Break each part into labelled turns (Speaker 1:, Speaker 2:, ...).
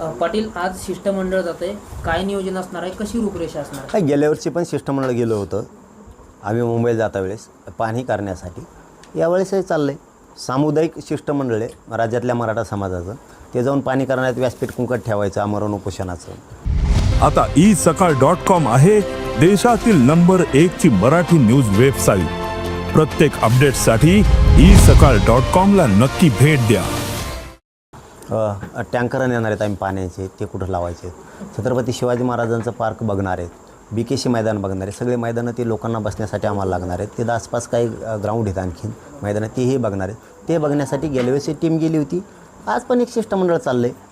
Speaker 1: पाटील आज शिष्टमंडळ जात आहे काय नियोजन असणार आहे? कशी रूपरेषा असणार
Speaker 2: काय गेल्या वर्षी पण शिष्टमंडळ गेलो होतं. आम्ही मुंबईला जाता वेळेस पाहणी करण्यासाठी. यावेळेसही चाललं आहे सामुदायिक शिष्टमंडळ आहे राज्यातल्या मराठा समाजाचं. ते जाऊन पाणी करण्यात व्यासपीठ कुंकट ठेवायचं आमरण उपोषणाचं.
Speaker 3: आता ई सकाळ डॉट कॉम आहे देशातील नंबर एक ची मराठी न्यूज वेबसाईट प्रत्येक अपडेटसाठी ई सकाळ डॉट कॉम ला नक्की भेट द्या.
Speaker 2: टँकरन येणार आहेत आम्ही पाण्याचे ते कुठं लावायचे? आहेत छत्रपती शिवाजी महाराजांचं पार्क बघणार आहेत बी के सी मैदान बघणार आहे सगळे मैदानं ते लोकांना बसण्यासाठी आम्हाला लागणार आहेत. ते आसपास काही ग्राउंड आहेत आणखीन. मैदानं तेही बघणार आहेत. ते बघण्यासाठी गेल्या वेळेस टीम गेली होती. आज पण एक शिष्टमंडळ चाललं आहे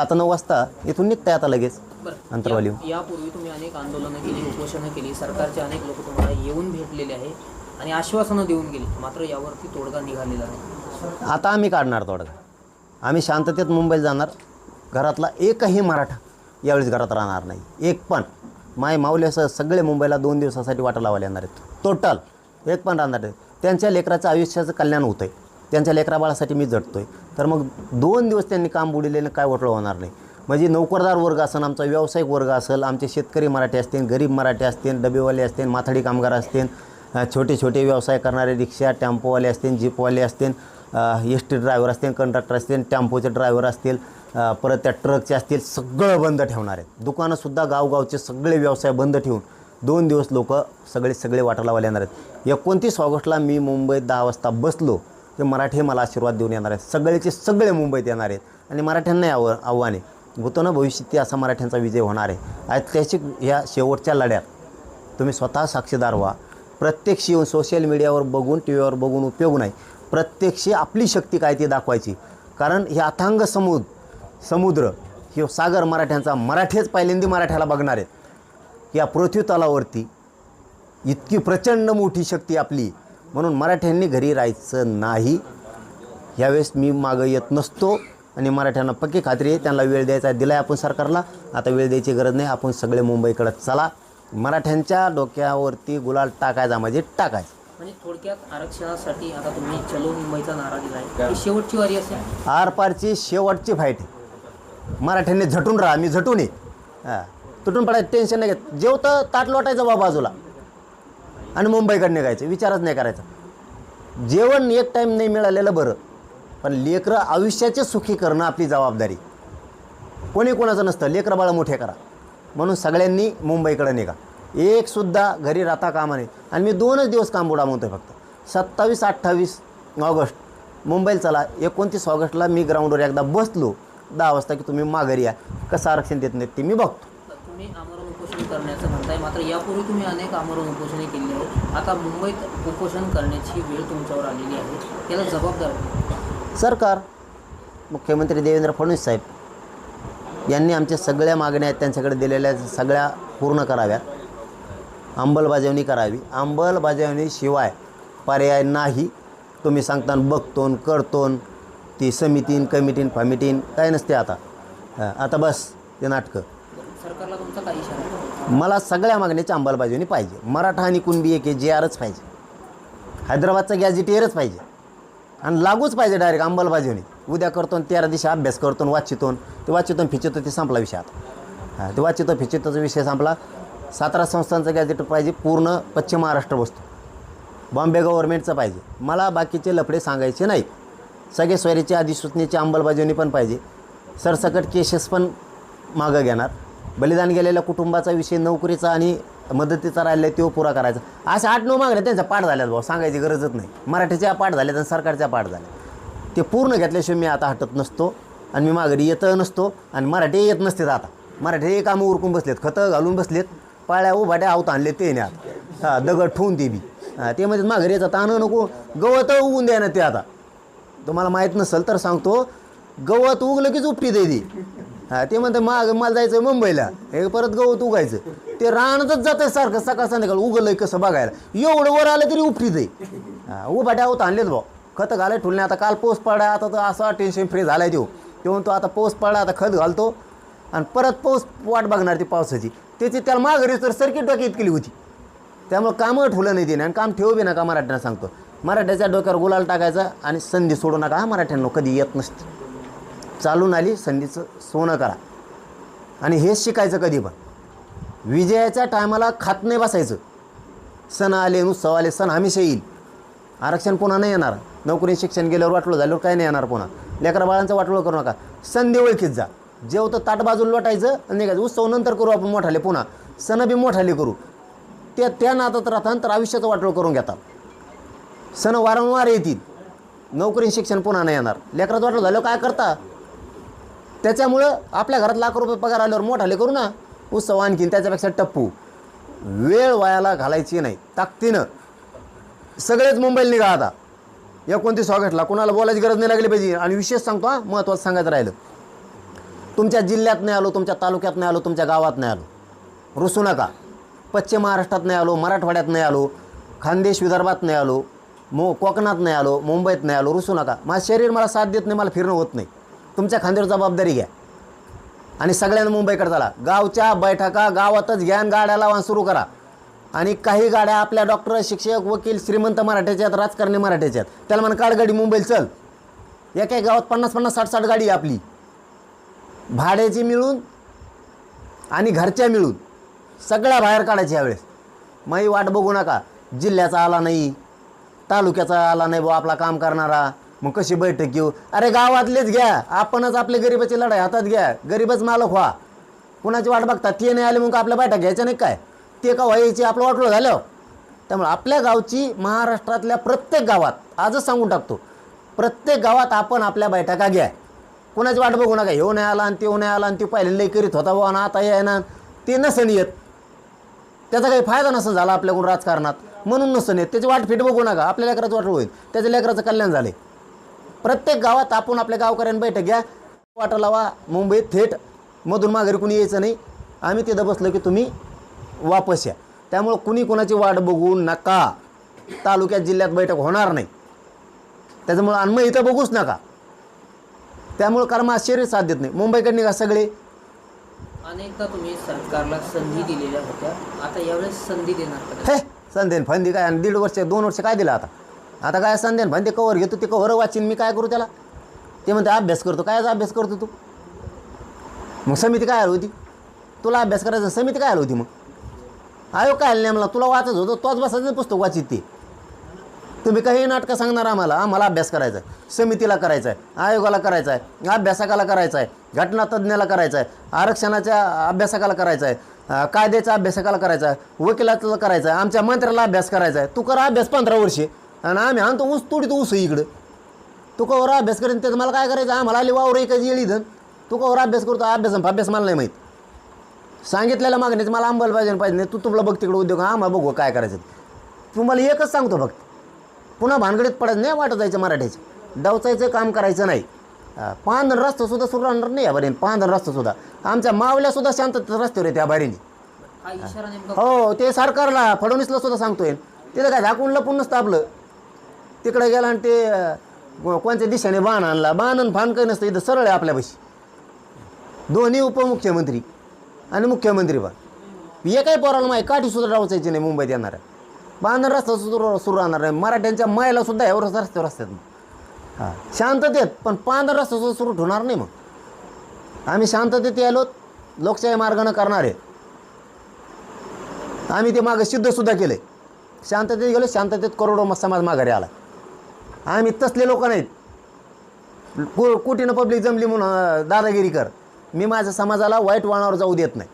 Speaker 2: आता नऊ वाजता इथून निघताय आता लगेच. अंतरवाली.
Speaker 1: यापूर्वी तुम्ही अनेक आंदोलनं केली उपोषणं केली. सरकारचे अनेक लोक तुम्हाला येऊन भेटलेले आहे आणि आश्वासनं देऊन गेली. मात्र यावरती तोडगा निघालेला नाही.
Speaker 2: आता आम्ही काढणार तोडगा. आम्ही शांततेत मुंबईला जाणार. घरातला एकही मराठा यावेळेस घरात राहणार नाही. एक पण. माय माऊल्यासह सगळे मुंबईला दोन दिवसासाठी वाटा लावायला येणार आहेत. टोटल एक पण राहणार आहेत त्यांच्या लेकराचं आयुष्याचं कल्याण होतं आहे त्यांच्या लेकराबाळासाठी मी जटतो आहे तर मग दोन दिवस त्यांनी काम बुडिलेलं काय वटलं होणार नाही. म्हणजे नोकरदार वर्ग असेल आमचा व्यावसायिक वर्ग असेल आमचे शेतकरी मराठी असतील गरीब मराठी असतील डबेवाले असतील माथाडी कामगार असतील छोटे छोटे व्यवसाय करणारे रिक्षा टेम्पोवाले असतील जीपवाले असतील एस टी ड्रायव्हर असतील कंडक्टर असतील टेम्पोचे ड्रायव्हर असतील परत त्या ट्रकचे असतील सगळं बंद ठेवणार आहेत. दुकानंसुद्धा गावगावचे सगळे व्यवसाय बंद ठेवून दोन दिवस लोक सगळे सगळे वाटायला वाले येणार आहेत. एकोणतीस ऑगस्टला मी मुंबईत दहा वाजता बसलो ते मराठी मला आशीर्वाद देऊन येणार आहेत. सगळेचे सगळे मुंबईत येणार आहेत. आणि मराठ्यांनाही आव आव्हाने आहे. ना भविष्यात ती असा मराठ्यांचा विजय होणार आहे. ऐतिहासिक ह्या शेवटच्या लढ्यात तुम्ही स्वतः साक्षीदार व्हा. प्रत्यक्ष येऊन सोशल मीडियावर बघून टी व्हीवर बघून उपयोग नाही. प्रत्यक्ष आपली शक्ती काय ती दाखवायची. कारण हे अथांग समुद्र समुद्र हे सागर मराठ्यांचा मराठीच पहिल्यांदा मराठ्याला बघणार आहेत. या पृथ्वी तलावरती इतकी प्रचंड मोठी शक्ती आपली म्हणून मराठ्यांनी घरी राहायचं नाही. यावेळेस मी मागं येत नसतो आणि मराठ्यांना पक्की खात्री आहे त्यांना वेळ द्यायचा दिला आहे आपण सरकारला. आता वेळ द्यायची गरज नाही आपण सगळे मुंबईकडं चला. मराठ्यांच्या डोक्यावरती गुलाल टाकायचा म्हणजे टाकायचं.
Speaker 1: म्हणजे थोडक्यात आरक्षणासाठी आता तुम्ही चलो मुंबईचा नारा दिला आहे ही शेवटची वारी असेल.
Speaker 2: आरपारची शेवटची फाईट मराठ्यांनी झटून राहा मी झटून ये हां. तुटून पडायचं टेन्शन नाही घेत. जेवतं ताट लोटायचं बा बाजूला. आणि मुंबईकडे निघायचं. विचारच नाही करायचा. जेवण एक टाईम नाही मिळालेलं बरं. पण लेकरं आयुष्याचे सुखी करणं आपली जबाबदारी. कोणी कोणाचं नसतं. लेकरं बाळं मोठे करा. म्हणून सगळ्यांनी मुंबईकडे निघा. एक सुद्धा घरी राहता कामा नये. आणि मी दोनच दिवस काम बुडा म्हणतोय फक्त. सत्तावीस अठ्ठावीस ऑगस्ट. मुंबईला चला. एकोणतीस ऑगस्टला मी ग्राउंडवर एकदा बसलो. दहा वाजता की तुम्ही माघारी या. कसं आरक्षण देत नाहीत ते मी बघतो.
Speaker 1: तुम्ही आमरण उपोषण करण्याचं म्हणताय. मात्र यापूर्वी तुम्ही अनेक आमरण उपोषणे केली आहेत. आता मुंबईत उपोषण करण्याची वेळ तुमच्यावर आलेली आहे. त्याला जबाबदार?
Speaker 2: सरकार. मुख्यमंत्री देवेंद्र फडणवीस साहेब. यांनी आमच्या सगळ्या मागण्या आहेत. त्यांच्याकडे दिलेल्या सगळ्या पूर्ण कराव्यात. अंमलबजावणी करावी. अंमलबजावणीशिवाय पर्याय नाही. तुम्ही सांगता बघतो करतो ती समितीन कमिटीन फमिटीन काय नसते आता. आता बस ते नाटकं.
Speaker 1: सरकारला तुमचा काही इशारा आहे?
Speaker 2: मला सगळ्या मागण्याची अंमलबजावणी पाहिजे. मराठा आणि कुणबी एक जे आरच पाहिजे. हैदराबादचा गॅझेटियरच पाहिजे. आणि लागूच पाहिजे डायरेक्ट अंमलबजावणी. उद्या करतो तेरा दिवशी अभ्यास करतो आणि वाचितो ते वाचितो आणि फिचितो ते संपला विषय आता. हां ते वाचितो फिचितोचा विषय संपला. सातारा संस्थांचं गॅजेट पाहिजे पूर्ण पश्चिम महाराष्ट्र बसतो बॉम्बे गव्हर्नमेंटचं पाहिजे. मला बाकीचे लफडे सांगायचे नाहीत. सगळे स्वैरीच्या अधिसूचनेची अंमलबजावणी पण पाहिजे. सरसकट केसेस पण मागं घेणार. बलिदान गेलेल्या कुटुंबाचा विषय नोकरीचा आणि मदतीचा राहिला तो पुरा करायचा. अशा आठ नऊ मागण्या त्यांचा पाठ झाल्यात भाऊ सांगायची गरजच नाही. मराठीच्या पाठ झाल्यात आणि सरकारच्या पाठ झाल्या ते पूर्ण घेतल्याशिवाय मी आता हटत नसतो आणि मी माघारी येत नसतो आणि मराठी येत नसते आता. मराठी हे कामं उरकून बसलेत खतं घालून बसलेत. पाळ्या उभाट्या आवत आणले ते नाही आता हां दगड ठेवून ते बी. हां ते म्हणजे माघारी ताणं नको गवत उगून द्या ना ते आता. तुम्हाला माहीत नसेल तर सांगतो गवत उगलं कीच उपटी दे ती हा ते म्हणते माग मला जायचं मुंबईला. हे परत गवत उगायचं. ते रानातच जातं सारखं सकाळ संध्याकाळ उगलंय कसं बघायला. एवढं वर आलं तरी उपटी दे. हा उभाट्या होत आणलेत भाऊ. खतं घालाय ठुलणे आता काल पोस पडा आता तर असा टेन्शन फ्री झालाय देऊ तेव्हा तो आता पोस पडला आता खत घालतो. आणि परत पाऊस वाट बघणार ती पावसाची. त्याची त्याला माघारी तर सर्किट डोक्यात केली होती त्यामुळे कामं ठेवलं नाही तिने आणि काम ठेवू बी नका मराठ्यांना सांगतो. मराठ्याच्या डोक्यावर गुलाल टाकायचा आणि संधी सोडू नका. हा मराठ्यांना कधी येत नसते. चालून आली संधीचं सोनं करा. आणि हेच शिकायचं कधी पण. विजयाच्या टायमाला खात नाही बसायचं. सण आले उत्सव आले सण हमेशा येईल. आरक्षण पुन्हा नाही येणार. नोकरी शिक्षण गेल्यावर वाटलं झाल्यावर काही नाही येणार पुन्हा. लेकरा बाळांचं वाटलं करू नका. संधी ओळखीत जा. जेवतं ताट बाजूला लोटायचं आणि निघायचं. उत्सव नंतर करू आपण मोठाले पुन्हा. सण बी मोठाले करू. त्या त्या नातात राहतात तर आयुष्याचं वाटोळ करून घेतात सण वारंवार येतील. नोकरी शिक्षण पुन्हा नाही येणार. लेकराचं वाटलं झालं काय करता? त्याच्यामुळं आपल्या घरात लाख रुपये पगार आल्यावर मोठाले करू ना. उत्सव आणखीन त्याच्यापेक्षा टप्पू. वेळ वायाला घालायची नाही. ताकदीनं. सगळेच मुंबईला निघा आता. एकोणतीस ऑगस्टला कोणाला बोलायची गरज नाही लागली पाहिजे. आणि विशेष सांगतो हा महत्त्वाचं सांगायचं राहिलं. तुमच्या जिल्ह्यात नाही आलो तुमच्या तालुक्यात नाही आलो तुमच्या गावात नाही आलो. रुसू नका. पश्चिम महाराष्ट्रात नाही आलो मराठवाड्यात नाही आलो खानदेश विदर्भात नाही आलो मो कोकणात नाही आलो मुंबईत नाही आलो रुसू नका. माझं शरीर मला साथ देत नाही मला फिरणं होत नाही. तुमच्या खांद्यावर जबाबदारी घ्या. आणि सगळ्यांना मुंबईकडे चला. गावच्या बैठका गावातच घ्यान गाड्या लावा सुरू करा. आणि काही गाड्या आपल्या डॉक्टर शिक्षक वकील श्रीमंत मराठ्याच्या आहेत राजकारणी मराठ्याच्या आहेत. त्याला म्हणा काळगाडी मुंबईला चल. एका गावात पन्नास पन्नास साठ साठ गाडी आहे आपली. भाड्याची मिळून आणि घरच्या मिळून सगळ्या बाहेर काढायच्या यावेळेस. माई वाट बघू नका. जिल्ह्याचा आला नाही तालुक्याचा आला नाही बुवा आपला काम करणारा. मग कशी बैठक घेऊ? अरे गावातलेच घ्या. आपणच आपले गरिबाची लढाई हातात घ्या. गरीबच मालक व्हा. कुणाची वाट बघता? ते नाही आले मग आपल्या बैठक घ्यायच्या नाही काय? ते का व्हायची? आपलं वाटलं झालं. त्यामुळे आपल्या गावची महाराष्ट्रातल्या प्रत्येक गावात आजच सांगून टाकतो. प्रत्येक गावात आपण आपल्या बैठका घ्या. कुणाची वाट बघू नका. ह्यो नाही आला आणि त्यो नाही आला आणि ते पहिले लई करीत होता बुवा ना आता ना ते नसन येत. त्याचा काही फायदा नसेल झाला आपल्याकडून राजकारणात. म्हणून नसन येत. त्याची वाट फिट बघू नका. आपल्या लेकराचं वाटलं होईल. त्याच्या लेकराचं कल्याण झाले प्रत्येक गावात आपण आपल्या गावकऱ्यांनी बैठक घ्या. वाटा लावा. मुंबईत थेट मधून माघारी कुणी यायचं नाही. आम्ही तिथं बसलो की तुम्ही वापस या. त्यामुळं कुणी कुणाची वाट बघू नका. तालुक्यात जिल्ह्यात बैठक होणार नाही. त्याच्यामुळं आणि इथं बघूच नका. त्यामुळं कारण शरीर साथ देत नाही. मुंबईकडे निघा सगळे.
Speaker 1: अनेकदा तुम्ही सरकारला संधी दिलेल्या होत्या. आता यावेळेस संधी देणार का?
Speaker 2: हे फंदी काय? आणि दीड वर्ष दोन वर्ष काय दिलं आता? आता काय संध्यन फंदी कवर घेतो ते कवर वाचीन मी काय करू त्याला? ते म्हणते अभ्यास करतो. कायचा अभ्यास करतो तू? मग समिती काय आली होती तुला अभ्यास करायचा समिती काय आली होती मग? आयोग काय आलं नाही मला तुला वाचत होतं तोच बसायचं पुस्तक वाचित ते. तुम्ही काही नाटकं सांगणार आम्हाला आम्हाला अभ्यास करायचा आहे समितीला करायचा आहे आयोगाला करायचा आहे अभ्यासकाला करायचा आहे घटनातज्ञाला करायचा आहे आरक्षणाच्या अभ्यासकाला करायचा आहे कायद्याचा कायद्याच्या अभ्यासकाला करायचा आहे वकिलाचा करायचा आहे आमच्या मंत्र्याला अभ्यास करायचा आहे तू करा अभ्यास पंधरा वर्षे. आणि आम्ही आणतो ऊस तोडीत ऊस आहे इकडं. तू कवर अभ्यास करेन त्याचं मला काय करायचं? आम्हाला आली वावर एकाची येळी धन. तू कवर अभ्यास करतो अभ्यास अभ्यास मला नाही माहीत. सांगितलेल्या मागणीचं मला अंबल पाहिजे पाहिजे नाही. तू तुला बघ तिकडे उद्योग आम्हाला बघू काय करायचं तू. तुम्हाला एकच सांगतो फक्त. पुन्हा भानगडीत पडायचं नाही वाटत जायचं मराठीचं. डवचायचं काम करायचं नाही. हा, पांढर रस्ता सुद्धा सुरू राहणार नाही या बारीने रस्ता सुद्धा. आमच्या मावल्या सुद्धा शांततेत रस्त्यावर आहे त्या बारीने.
Speaker 1: हा
Speaker 2: हो ते सरकारला फडणवीसला सुद्धा सांगतोय. तिथं काय झाकून लपून नसतं आपलं. तिकडे गेला आणि ते कोणत्या दिशेने बाण आणला? बाण आणि फान काही नसतं इथं सरळ आहे आपल्यापाशी. दोन्ही उपमुख्यमंत्री आणि मुख्यमंत्री पण. एकाही पोराला माहिती काठी सुद्धा डावचायची नाही मुंबईत येणार बांधण रस्ता सुरू सुरू राहणार नाही मराठ्यांच्या महिला सुद्धा यावर रस्त्यावर असतात हां. शांततेत पण पांढरा रस्ता सुद्धा सुरू ठेवणार नाही मग. आम्ही शांततेत यायलो लोकशाही मार्गानं करणार. आहे आम्ही ते मागं सिद्धसुद्धा केलं. आहे शांततेत गेलो शांततेत करोडो म- समाज माघारी आला. आम्ही तसले लोक नाहीत. कु कुठीनं पब्लिक जमली म्हणून दादागिरी कर. मी माझ्या समाजाला वाईट वळणावर जाऊ देत नाही.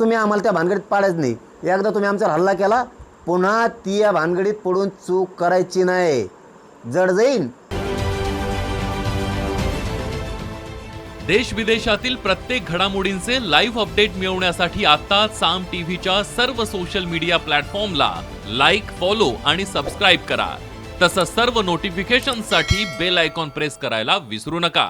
Speaker 2: तुम्ही आम्हाला त्या भानगडीत पाडायच नाही. एकदा तुम्ही आमच्यावर हल्ला केला पुन्हा ती या भानगडीत पडून चूक करायची नाही. जड जाईल
Speaker 4: देश विदेशातील प्रत्येक घडामोडींचे लाईव्ह अपडेट मिळवण्यासाठी आता साम टीव्हीच्या सर्व सोशल मीडिया प्लॅटफॉर्मला लाईक फॉलो आणि सबस्क्राईब करा. तसंच सर्व नोटिफिकेशनसाठी बेल आयकॉन प्रेस करायला विसरू नका.